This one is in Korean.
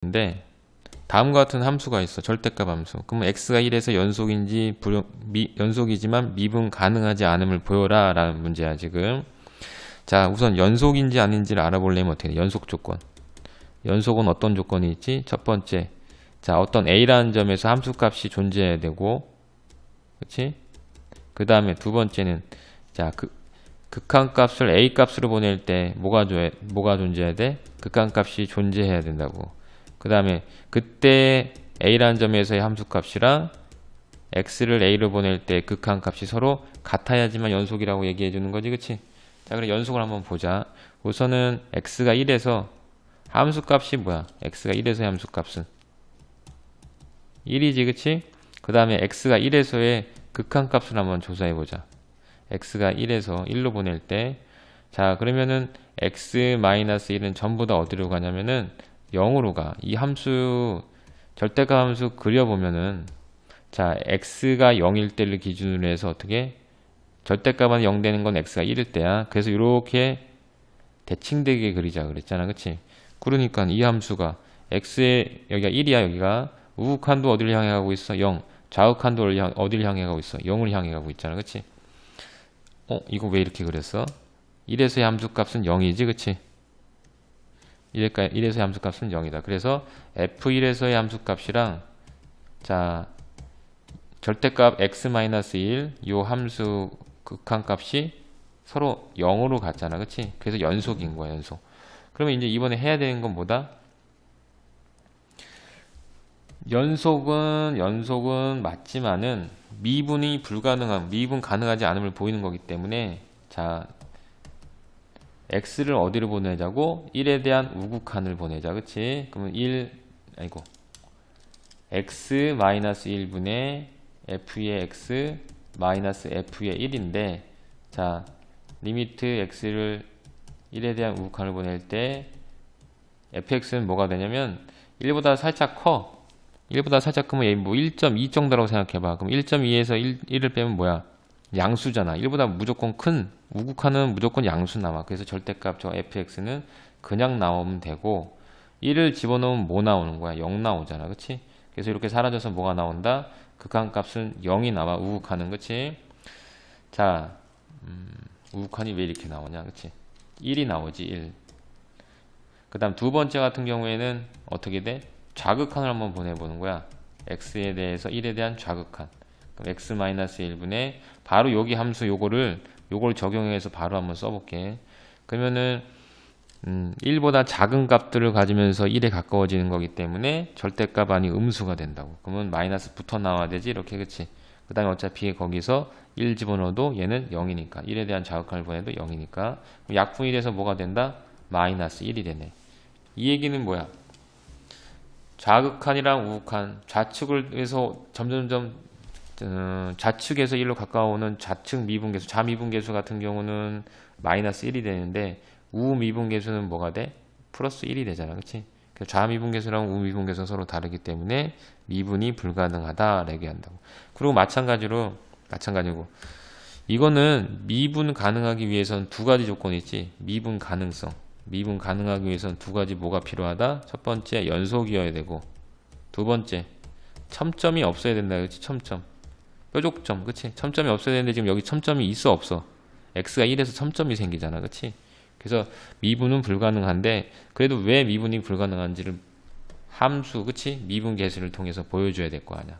근데 다음과 같은 함수가 있어. 절대값 함수. 그러면 x가 1에서 연속인지 불, 미, 연속이지만 미분 가능하지 않음을 보여라 라는 문제야 지금. 자 우선 연속인지 아닌지를 알아보려면 어떻게 돼? 연속 조건. 연속은 어떤 조건이 있지? 첫 번째 자 어떤 a라는 점에서 함수값이 존재해야 되고 그치? 그 다음에 두 번째는 자 그, 극한값을 a 값으로 보낼 때 뭐가 줘 뭐가 존재해야 돼? 극한값이 존재해야 된다고 그 다음에 그때 a라는 점에서의 함수값이랑 x를 a로 보낼 때 극한 값이 서로 같아야지만 연속이라고 얘기해 주는 거지 그치? 자 그럼 연속을 한번 보자. 우선은 x가 1에서 함수값이 뭐야? X가 1에서의 함수값은 1이지 그치? 그 다음에 x가 1에서의 극한값을 한번 조사해 보자. X가 1에서 1로 보낼 때. 자 그러면은 x-1은 전부 다 어디로 가냐면은 0으로 가. 이 함수 절대값 함수 그려보면은 자 x가 0일 때를 기준으로 해서 어떻게 절대값은 0 되는 건 x가 1일 때야. 그래서 이렇게 대칭되게 그리자 그랬잖아. 그치? 그러니까 이 함수가 x에 여기가 1이야 여기가 우극한도 어디를 향해 가고 있어? 0 좌극한도 어디를 향해 가고 있어? 0을 향해 가고 있잖아. 그치? 어 이거 왜 이렇게 그랬어? 1에서의 함수값은 0이지 그치? 1에서의 1에서의 함수값은 0이다. 그래서 f1에서의 함수값이랑 자 절대값 x-1 요 함수 극한값이 서로 0으로 같잖아. 그치? 그래서 연속인 거야, 연속. 그러면 이제 이번에 해야 되는 건 뭐다? 연속은 연속은 맞지만은 미분이 불가능한 미분 가능하지 않음을 보이는 거기 때문에 자 x를 어디로 보내자고? 1에 대한 우극한을 보내자. 그치? 그러면 1 아이고. X 1분의 f의 x 마이너스 f의 1인데 자 리미트 x를 1에 대한 우극한을 보낼 때 fx는 뭐가 되냐면 1보다 살짝 커. 1보다 살짝 크면 얘 뭐 1.2 정도라고 생각해봐. 그럼 1.2에서 1, 1을 빼면 뭐야 양수잖아. 1보다 무조건 큰 우극한은 무조건 양수 나와 그래서 절대값 저 fx는 그냥 나오면 되고 1을 집어넣으면 뭐 나오는 거야? 0 나오잖아. 그치? 그래서 이렇게 사라져서 뭐가 나온다? 극한값은 0이 나와 우극한은 그치? 자 음, 우극한이 왜 이렇게 나오냐? 그치? 1이 나오지 1 그 다음 두 번째 같은 경우에는 어떻게 돼? 좌극한을 한번 보내보는 거야. X에 대해서 1에 대한 좌극한 x-1분의 바로 여기 함수 요거를 요걸 적용해서 바로 한번 써볼게. 그러면은 음, 1보다 작은 값들을 가지면서 1에 가까워지는 거기 때문에 절대값 아니 음수가 된다고. 그러면 마이너스 붙어 나와야 되지? 이렇게 그치? 그 다음에 어차피 거기서 1 집어넣어도 얘는 0이니까. 1에 대한 자극한을 보내도 0이니까. 약분이 돼서 뭐가 된다? 마이너스 1이 되네. 이 얘기는 뭐야? 좌극한이랑 우극한. 좌측을 해서 점점점 어, 좌측에서 1로 가까워오는 좌측 미분계수 좌미분계수 같은 경우는 마이너스 1이 되는데 우미분계수는 뭐가 돼? 플러스 1이 되잖아 그치? 좌미분계수랑 우미분계수는 서로 다르기 때문에 미분이 불가능하다 라고 한다고 그리고 마찬가지로 마찬가지고 이거는 미분 가능하기 위해서는 두 가지 조건이 있지 미분 가능성 미분 가능하기 위해서는 두 가지 뭐가 필요하다? 첫 번째 연속이어야 되고 두 번째 첨점이 없어야 된다 그렇지 첨점 뾰족점 그치? 첨점이 없어야 되는데 지금 여기 첨점이 있어 없어? x가 1에서 첨점이 생기잖아 그치? 그래서 미분은 불가능한데 그래도 왜 미분이 불가능한지를 함수 그치? 미분 계수를 통해서 보여줘야 될 거 아니야